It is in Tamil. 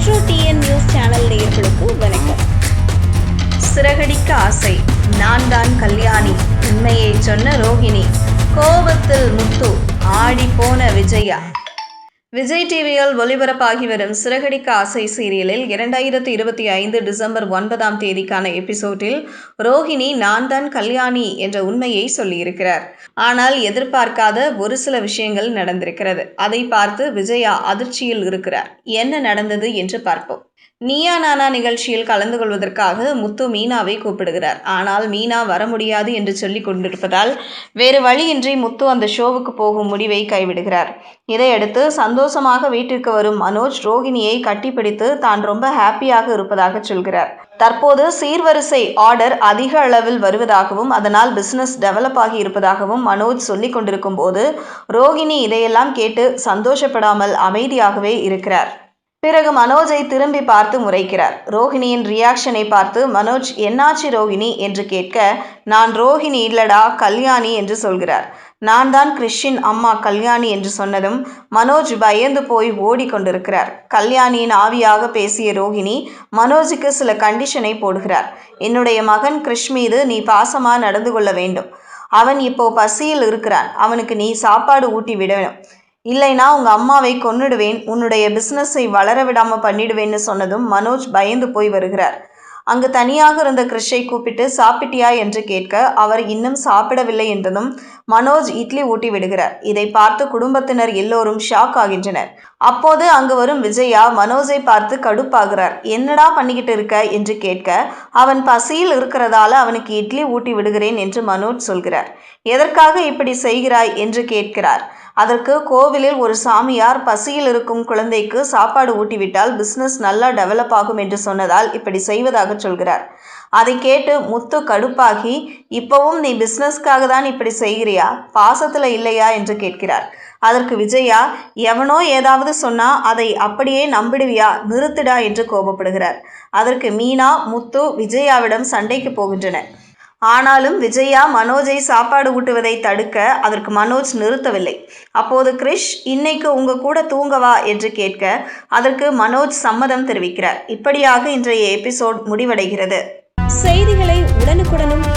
மெட்ரோ டிஎன் நியூஸ் சேனல் நேயர்களுக்கு வணக்கம். சிறகடிக்க ஆசை நான் தான் கல்யாணி உண்மையை சொன்ன ரோகிணி கோபத்தில் முத்து ஆடி போன விஜயா. விஜய் டிவியில் ஒளிபரப்பாகி வரும் சிறகடிக்க ஆசை சீரியலில் இரண்டாயிரத்தி இருபத்தி ஐந்து டிசம்பர் ஒன்பதாம் தேதிக்கான எபிசோடில் ரோஹிணி நான் தான் கல்யாணி என்ற உண்மையை சொல்லியிருக்கிறார். ஆனால் எதிர்பார்க்காத ஒரு சில விஷயங்கள் நடந்திருக்கிறது. அதை பார்த்து விஜயா அதிர்ச்சியில் இருக்கிறார். என்ன நடந்தது என்று பார்ப்போம். நீயா நானா நிகழ்ச்சியில் கலந்து கொள்வதற்காக முத்து மீனாவை கூப்பிடுகிறார். ஆனால் மீனா வர முடியாது என்று சொல்லிக் கொண்டிருப்பதால் வேறு வழியின்றி முத்து அந்த ஷோவுக்கு போகும் முடிவை கைவிடுகிறார். இதையடுத்து சந்தோஷமாக வீட்டிற்கு வரும் மனோஜ் ரோகிணியை கட்டிப்பிடித்து தான் ரொம்ப ஹாப்பியாக இருப்பதாக சொல்கிறார். தற்போது சீர்வரிசை ஆர்டர் அதிக அளவில் வருவதாகவும் அதனால் பிசினஸ் டெவலப் ஆகி இருப்பதாகவும் மனோஜ் சொல்லிக் கொண்டிருக்கும் போது ரோகிணி இதையெல்லாம் கேட்டு சந்தோஷப்படாமல் அமைதியாகவே இருக்கிறார். பிறகு மனோஜை திரும்பி பார்த்து முறைக்கிறார். ரோஹிணியின் ரியாக்ஷனை பார்த்து மனோஜ் என்னாச்சு ரோஹிணி? என்று கேட்க நான் ரோஹிணி இல்லடா கல்யாணி என்று சொல்கிறார். நான் தான் கிறிஷின் அம்மா கல்யாணி என்று சொன்னதும் மனோஜ் பயந்து போய் ஓடிக்கொண்டிருக்கிறார் கல்யாணியின் ஆவியாக பேசிய ரோஹிணி மனோஜுக்கு சில கண்டிஷனை போடுகிறார். என்னுடைய மகன் கிறிஷ் மீது நீ பாசமாக நடந்து கொள்ள வேண்டும். அவன் இப்போ பசியில் இருக்கிறான். அவனுக்கு நீ சாப்பாடு ஊட்டி விடணும். இல்லைனா உங்கள் அம்மாவை கொன்னுடுவேன் உன்னுடைய பிஸ்னஸை வளர விடாமல் பண்ணிடுவேன்னு சொன்னதும் மனோஜ் பயந்து போய் வருகிறார். அங்கு தனியாக இருந்த கிறிஷை கூப்பிட்டு சாப்பிட்டியா? என்று கேட்க அவர் இன்னும் சாப்பிடவில்லை என்றதும் மனோஜ் இட்லி ஊட்டி விடுகிறார். இதை பார்த்து குடும்பத்தினர் எல்லோரும் ஷாக் ஆகின்றனர். அப்போது அங்கு வரும் விஜயா மனோஜை பார்த்து கடுப்பாகிறார். என்னடா பண்ணிக்கிட்டு இருக்க? என்று கேட்க அவன் பசியில் இருக்கிறதால அவனுக்கு இட்லி ஊட்டி விடுகிறேன் என்று மனோஜ் சொல்கிறார். எதற்காக இப்படி செய்கிறாய்? என்று கேட்கிறார். அதற்கு கோவிலில் ஒரு சாமியார் பசியில் இருக்கும் குழந்தைக்கு சாப்பாடு ஊட்டிவிட்டால் பிஸ்னஸ் நல்லா டெவலப் ஆகும் என்று சொன்னதால் இப்படி செய்வதாக சொல்கிறார். அதை கேட்டு முத்து கடுப்பாகி இப்போவும் நீ பிஸ்னஸ்க்காக தான் இப்படி செய்கிறியா? பாசத்தில் இல்லையா? என்று கேட்கிறார். அதற்கு விஜயா எவனோ ஏதாவது சொன்னா அதை அப்படியே நம்பிடுவியா? நிறுத்திடா என்று கோபப்படுகிறார். அதற்கு மீனா முத்து விஜயாவிடம் சண்டைக்கு போகின்றனர். ஆனாலும் விஜயா மனோஜை சாப்பாடு ஊட்டுவதை தடுக்க அதற்கு மனோஜ் நிறுத்தவில்லை. அப்போது கிரிஷ் இன்னைக்கு உங்க கூட தூங்கவா? என்று கேட்க அதற்கு மனோஜ் சம்மதம் தெரிவிக்கிறார். இப்படியாக இன்றைய எபிசோட் முடிவடைகிறது. செய்திகளை உடனுக்குடனும்